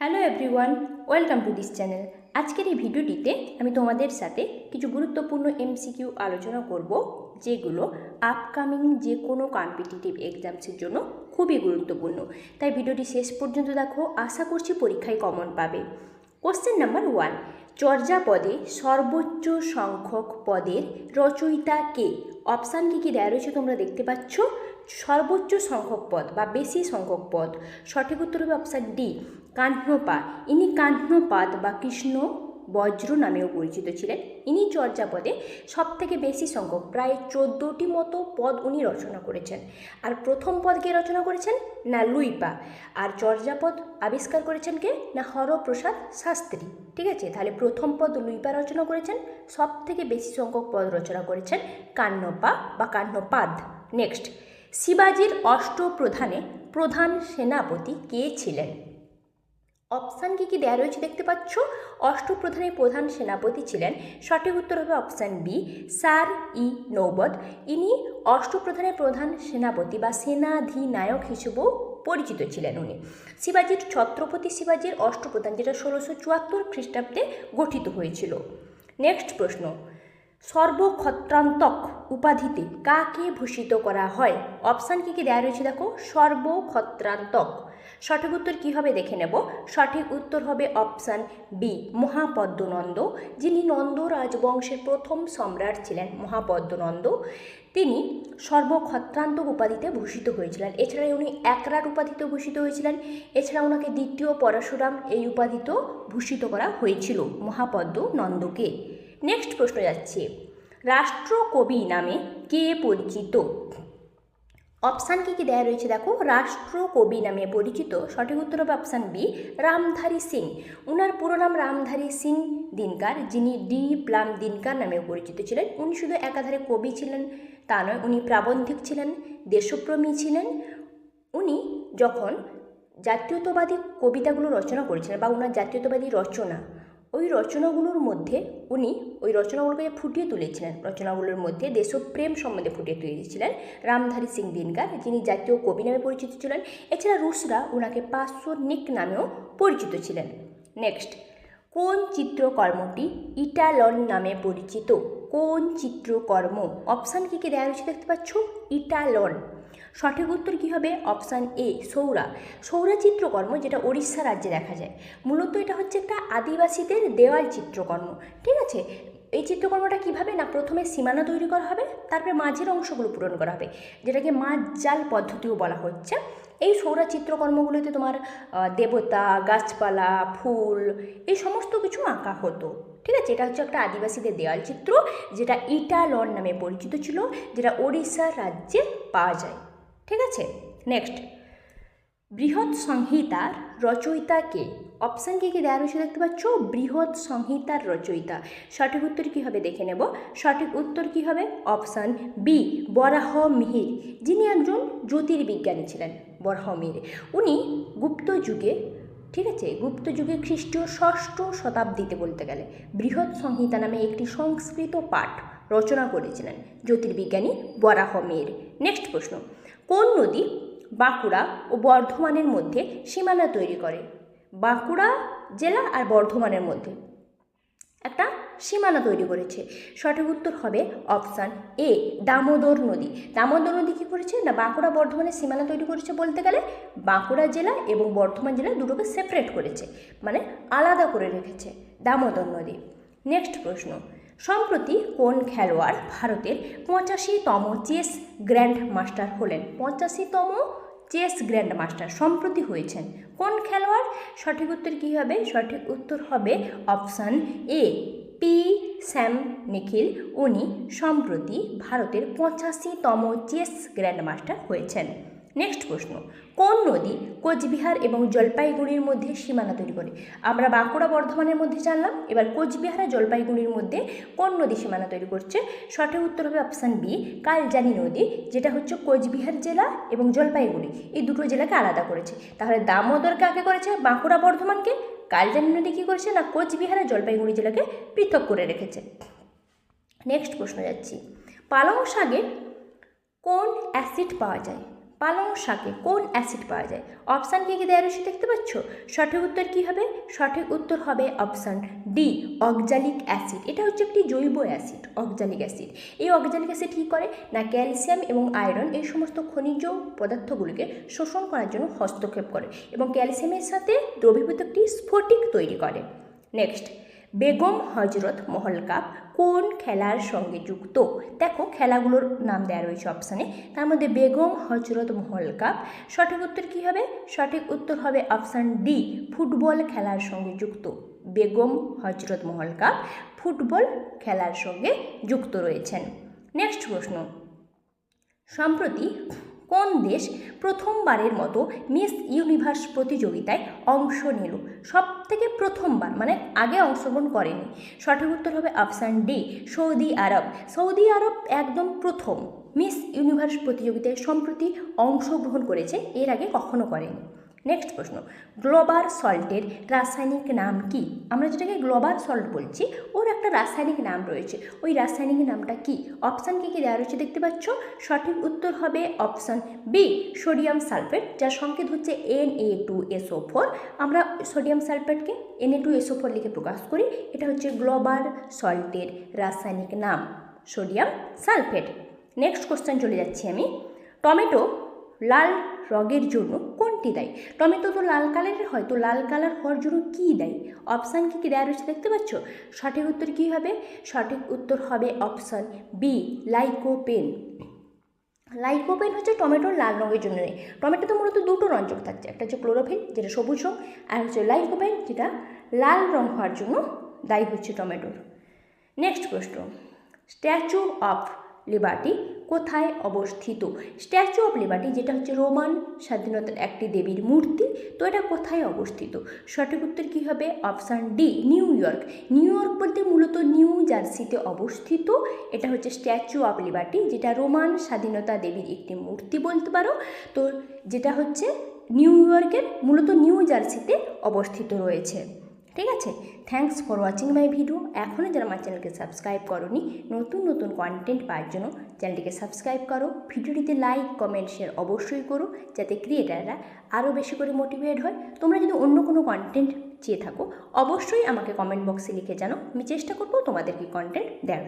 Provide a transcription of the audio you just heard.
Hello everyone welcome to this channel আজকের এই ভিডিওটিতে আমি তোমাদের সাথে কিছু গুরুত্বপূর্ণ এমসিকিউ আলোচনা করব, যেগুলো আপকামিং যে কোনো কম্পিটিটিভ এক্সামসের জন্য খুবই গুরুত্বপূর্ণ। তাই ভিডিওটি শেষ পর্যন্ত দেখো, আশা করছি পরীক্ষায় কমন পাবে। কোশ্চেন নাম্বার ওয়ান চর্যাপদে সর্বোচ্চ সংখ্যক পদের রচয়িতা কে? অপশান কী কী দেওয়া রয়েছে তোমরা দেখতে পাচ্ছ। সর্বোচ্চ সংখ্যক পদ বা বেশি সংখ্যক পদ। সঠিক উত্তর হবে অপশান ডি কাহ্নপা ইনি কাহ্নপাদ বা কৃষ্ণ বজ্র নামেও পরিচিত ছিলেন। ইনি চর্যাপদে সব থেকে বেশি সংখ্যক, প্রায় চোদ্দোটি মতো পদ উনি রচনা করেছেন। আর প্রথম পদ কে রচনা করেছেন? না লুইপা। আর চর্যাপদ আবিষ্কার করেছেন কে? না হরপ্রসাদ শাস্ত্রী। ঠিক আছে? তাহলে প্রথম পদ লুইপা রচনা করেছেন। সব থেকে বেশি সংখ্যক পদ রচনা করেছেন কান্নপা বা কান্নপাদ নেক্সট শিবাজির অষ্টপ্রধানে প্রধান সেনাপতি কে ছিলেন? অপশান কী কী দেওয়া রয়েছে দেখতে পাচ্ছ? অষ্টপ্রধানের প্রধান সেনাপতি ছিলেন, সঠিক উত্তর হবে অপশান বি, স্যার ই নৌবত। ইনি অষ্টপ্রধানের প্রধান সেনাপতি বা সেনাধিনায়ক হিসেবেও পরিচিত ছিলেন উনি। শিবাজির ছত্রপতি শিবাজির অষ্টপ্রধান, যেটা ষোলোশো চুয়াত্তর খ্রিস্টাব্দে গঠিত হয়েছিল। নেক্সট প্রশ্ন সর্বক্ষত্রান্তক উপাধিতে কাকে ভূষিত করা হয়? অপশান কী কী দেওয়া রয়েছে দেখো? সর্বক্ষত্রান্তক। সঠিক উত্তর কী হবে দেখে নেব। সঠিক উত্তর হবে অপশান বি মহাপদ্মনন্দ। যিনি নন্দ রাজবংশের প্রথম সম্রাট ছিলেন, মহাপদ্মনন্দ। তিনি সর্বক্ষত্রান্তক উপাধিতে ভূষিত হয়েছিলেন। এছাড়া উনি একরাট উপাধিতে ভূষিত হয়েছিলেন। এছাড়া ওনাকে দ্বিতীয় পরশুরাম এই উপাধিতেও ভূষিত করা হয়েছিল মহাপদ্ম নন্দকে নেক্সট প্রশ্ন যাচ্ছে। রাষ্ট্রকবি নামে কে পরিচিত? অপশান কী কী দেওয়া রয়েছে দেখো? রাষ্ট্রকবি নামে পরিচিত। সঠিক উত্তর হবে অপশান বি রামধারী সিং। উনার পুরো নাম রামধারী সিং দিনকার, যিনি ডি প্লাম দিনকার নামেও পরিচিত ছিলেন। উনি শুধু একাধারে কবি ছিলেন, তা নয়, উনি প্রাবন্ধিক ছিলেন, দেশপ্রেমী ছিলেন। উনি যখন জাতীয়তাবাদী কবিতাগুলো রচনা করেছিলেন বা ওনার জাতীয়তাবাদী রচনা ওই রচনাগুলোর মধ্যে উনি ওই রচনাগুলোকে ফুটিয়ে তুলেছিলেন। রচনাগুলোর মধ্যে দেশপ্রেম সম্বন্ধে ফুটিয়ে তুলেছিলেন রামধারী সিং দিনকার, যিনি জাতীয় কবি নামে পরিচিত ছিলেন। এছাড়া রুশরা ওনাকে নিক নামেও পরিচিত ছিলেন। নেক্সট কোন চিত্রকর্মটি ইটালন নামে পরিচিত? কোন চিত্রকর্ম? অপশান কী কী দেওয়া রয়েছে দেখতে পাচ্ছ? ইটালন। সঠিক উত্তর কী হবে? অপশান এ, সৌরা। সৌরা চিত্রকর্ম যেটা ওড়িশা রাজ্যে দেখা যায়। মূলত এটা হচ্ছে একটা আদিবাসীদের দেওয়াল চিত্রকর্ম, ঠিক আছে? এই চিত্রকর্মটা কীভাবে? না, প্রথমে সীমানা তৈরি করা হবে, তারপরে মাঝের অংশগুলো পূরণ করা হবে, যেটাকে মাঝ জাল পদ্ধতিও বলা হচ্ছে। এই সৌরা চিত্রকর্মগুলোতে তোমার দেবতা, গাছপালা, ফুল, এই সমস্ত কিছু আঁকা হতো। ঠিক আছে? এটা হচ্ছে একটা আদিবাসীদের দেয়াল চিত্র, যেটা ইটালন নামে পরিচিত ছিল, যেটা ওড়িশা রাজ্যে পাওয়া যায়। ঠিক আছে? নেক্সট বৃহৎ সংহিতার রচয়িতা কে অপশান কী কী দেওয়া রয়েছে দেখতে পাচ্ছ? বৃহৎ সংহিতার রচয়িতা। সঠিক উত্তর কী হবে দেখে নেব। সঠিক উত্তর কী হবে? Option B Varaha Mihira. যিনি একজন জ্যোতির্বিজ্ঞানী ছিলেন, বরাহ মিহির। উনি গুপ্ত যুগে, ঠিক আছে, গুপ্ত যুগে খ্রিস্টীয় ষষ্ঠ শতাব্দীতে বলতে গেলে বৃহৎ সংহিতা নামে একটি সংস্কৃত পাঠ রচনা করেছিলেন জ্যোতির্বিজ্ঞানী বরাহ মিহির। নেক্সট প্রশ্ন, কোন নদী বাঁকুড়া ও বর্ধমানের মধ্যে সীমানা তৈরি করে। বাঁকুড়া জেলা আর বর্ধমানের মধ্যে। একটা সীমানা তৈরি করেছে। সঠিক উত্তর হবে অপশান এ, দামোদর নদী। দামোদর নদী কী করেছে? না, বাঁকুড়া, বর্ধমানের সীমানা তৈরি করেছে বলতে গেলে বাঁকুড়া জেলা এবং বর্ধমান জেলা দুটোকে সেপারেট করেছে মানে আলাদা করে রেখেছে দামোদর নদী। নেক্সট প্রশ্ন সম্প্রতি কোন খেলোয়াড় ভারতের পঁচাশিতম চেস গ্র্যান্ড মাস্টার হলেন? পঁচাশিতম চেস গ্র্যান্ড মাস্টার সম্প্রতি হয়েছেন। কোন খেলোয়াড়? সঠিক উত্তর কী হবে? সঠিক উত্তর হবে option A, P, Shyam Nikhil. উনি সম্প্রতি ভারতের পঁচাশিতম চেস গ্র্যান্ড মাস্টার হয়েছেন। নেক্সট প্রশ্ন, কোন নদী কোচবিহার এবং জলপাইগুড়ির মধ্যে সীমানা তৈরি করে? আমরা বাঁকুড়া বর্ধমানের মধ্যে জানলাম, এবার কোচবিহার আর জলপাইগুড়ির মধ্যে কোন নদী সীমানা তৈরি করছে? সঠিক উত্তর হবে অপশান বি কালজানি নদী, যেটা হচ্ছে কোচবিহার জেলা এবং জলপাইগুড়ি। এই দুটো জেলাকে আলাদা করেছে। তাহলে দামোদরকে আগে করেছে? বাঁকুড়া বর্ধমানকে। কালজানি নদী কী করেছে? না, কোচবিহার আর জলপাইগুড়ি জেলাকে পৃথক করে রেখেছে। নেক্সট প্রশ্ন যাচ্ছি। পালং শাকে কোন অ্যাসিড পাওয়া যায়? পালং শাকে কোন অ্যাসিড পাওয়া যায়? অপশান কি কি দেওয়া রয়েছে দেখতে পাচ্ছ? সঠিক উত্তর কি হবে? সঠিক উত্তর হবে অপশান ডি, অক্সালিক অ্যাসিড। এটা হচ্ছে একটি জৈব অ্যাসিড, অক্সালিক অ্যাসিড। এই অক্সালিক অ্যাসিড কী করে? না, ক্যালসিয়াম এবং আয়রন এই সমস্ত খনিজ পদার্থগুলিকে শোষণ করার জন্য হস্তক্ষেপ করে এবং ক্যালসিয়ামের সাথে দ্রবীভূত একটি স্ফটিক তৈরি করে। নেক্সট বেগম হজরত মহল কাপ কোন খেলার সঙ্গে যুক্ত? দেখো খেলাগুলোর নাম দেওয়া রয়েছে অপশানে তার মধ্যে বেগম হজরত মহল কাপ, সঠিক উত্তর কী হবে? সঠিক উত্তর হবে অপশান ডি ফুটবল খেলার সঙ্গে যুক্ত। বেগম হজরত মহল কাপ ফুটবল খেলার সঙ্গে যুক্ত রয়েছেন। নেক্সট প্রশ্ন। সম্প্রতি কোন দেশ প্রথমবারের মতো মিস ইউনিভার্স প্রতিযোগিতায় অংশ নিল? সব থেকে প্রথমবার মানে আগে অংশগ্রহণ করেনি। সঠিক উত্তর হবে অপশান ডি, সৌদি আরব। সৌদি আরব একদম প্রথম মিস ইউনিভার্স প্রতিযোগিতায় সম্প্রতি অংশগ্রহণ করেছে, এর আগে কখনো করেনি। নেক্সট প্রশ্ন, গ্লোবাল সল্টের রাসায়নিক নাম কি? আমরা যেটাকে গ্লোবাল সল্ট বলছি, ওর একটা রাসায়নিক নাম রয়েছে। ওই রাসায়নিক নামটা কি? অপশান কি কি দেওয়া রয়েছে দেখতে পাচ্ছ? সঠিক উত্তর হবে অপশান বি সোডিয়াম সালফেট যার সংকেত হচ্ছে N A two SO four আমরা sodium সালফেটকে N A two SO four লিখে প্রকাশ করি, এটা হচ্ছে গ্লোবাল সল্টের রাসায়নিক নাম সোডিয়াম সালফেট নেক্সট কোশ্চেন চলে যাচ্ছি আমি। টমেটো লাল রগের জন্য কোনটি দেয়? টমেটো তো লাল কালারের হয়, তো লাল কালার হওয়ার জন্য কী দেয়? অপশান কী কী দেওয়া রয়েছে দেখতে পাচ্ছ? সঠিক উত্তর কী হবে? সঠিক উত্তর হবে অপশান বি, লাইকোপেন। লাইকোপেন হচ্ছে টমেটোর লাল রঙের জন্য নেই টমেটোতে মূলত দুটো রঞ্জক থাকছে, একটা হচ্ছে ক্লোরোফিল, যেটা সবুজ রং, আর হচ্ছে লাইকোপেন, যেটা লাল রং হওয়ার জন্য দায়ী হচ্ছে টমেটোর। নেক্সট প্রশ্ন, স্ট্যাচু অফ লিবার্টি কোথায় অবস্থিত? স্ট্যাচু অফ লিবার্টি যেটা হচ্ছে রোমান স্বাধীনতার একটি দেবীর মূর্তি, তো এটা কোথায় অবস্থিত? সঠিক উত্তর কী হবে? Option D New York New York বলতে মূলত নিউ জার্সিতে অবস্থিত। এটা হচ্ছে স্ট্যাচু অফ লিবার্টি যেটা রোমান স্বাধীনতা দেবীর একটি মূর্তি বলতে পারো। তো যেটা হচ্ছে নিউ ইয়র্কের মূলত নিউ জার্সিতে অবস্থিত রয়েছে। ঠিক আছে? Thanks for watching my video এখনও যারা আমার চ্যানেলকে সাবস্ক্রাইব করনি, নতুন নতুন কন্টেন্ট পাওয়ার জন্য চ্যানেলটিকে সাবস্ক্রাইব করো। ভিডিওটিতে লাইক কমেন্ট শেয়ার অবশ্যই করো, যাতে ক্রিয়েটাররা আরও বেশি করে মোটিভেট হয়। তোমরা যদি অন্য কোনো কন্টেন্ট চেয়ে থাকো, অবশ্যই আমাকে কমেন্ট বক্সে লিখে জানো আমি চেষ্টা করব তোমাদেরকে কন্টেন্ট দেওয়ার